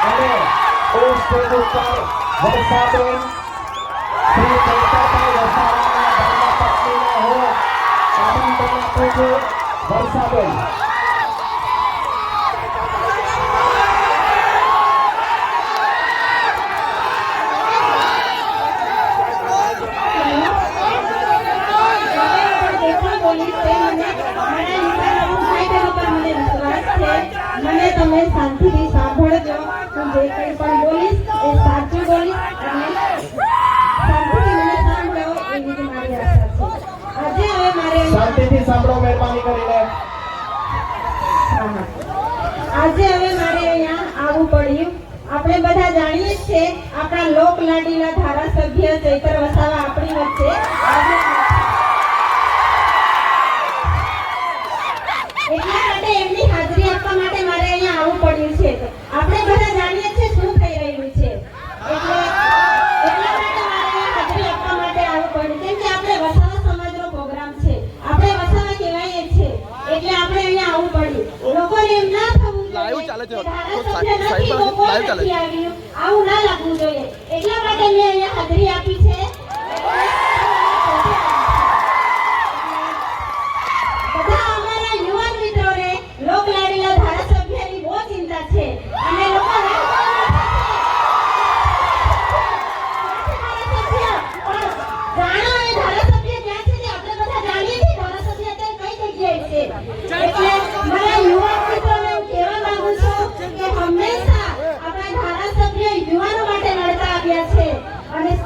અને ઓસ્ટેજ ઉપર વર્ષાબેન શ્રી કવિતાભાઈ વસાવાના ધર્મ પત્નીને હું આમંત્રણ આપું છું વર્ષાબેન પોલીસ મને તમે શાંતિથી સાંભળજો. હું જે કંઈ પણ બોલીશ એ સાચું બોલીશ અને શાંતિથી મને સાંભળો એવી જ મારી આશા છે. આજે હવે મારે શાંતિથી સાંભળો મહેરબાની કરીને. આજે હવે મારે અહીંયા આવવું પડ્યું. આપણે બધા જાણીએ છીએ આપણા લોક લાડીલા ધારાસભ્ય ચૈતર વસાવા આપણી વચ્ચે. આજે લોકોને એમ ના થવું લાઈવ ચાલે આવું ના લાગવું જોઈએ. એટલા માટે મેં અહીંયા હાજરી આપી છે.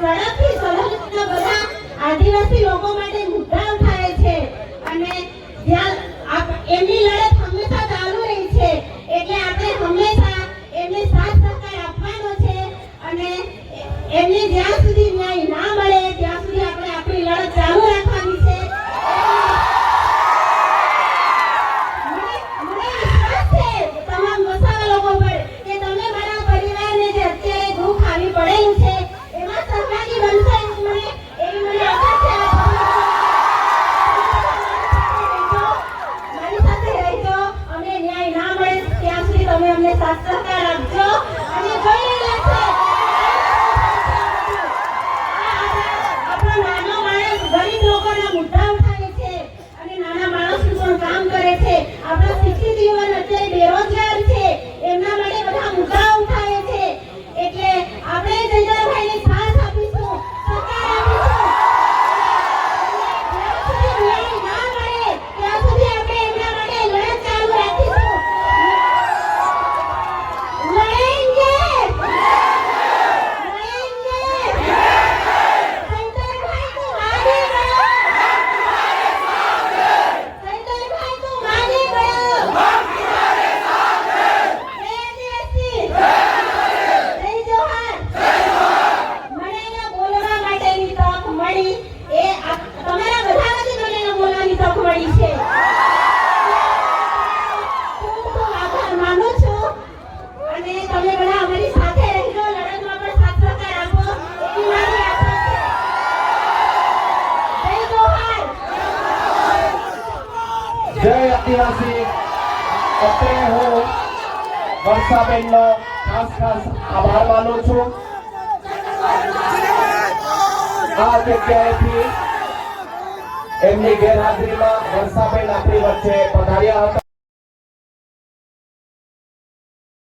ઝડપથી સોલંકીના બધા આદિવાસી લોકો માટે જય હું વર્ષાબેનનો ખાસ ખાસ છું. આ જગ્યાએથી એમની ગેરહાજરીમાં વર્ષાબેન આપણી વચ્ચે પધાર્યા હતા.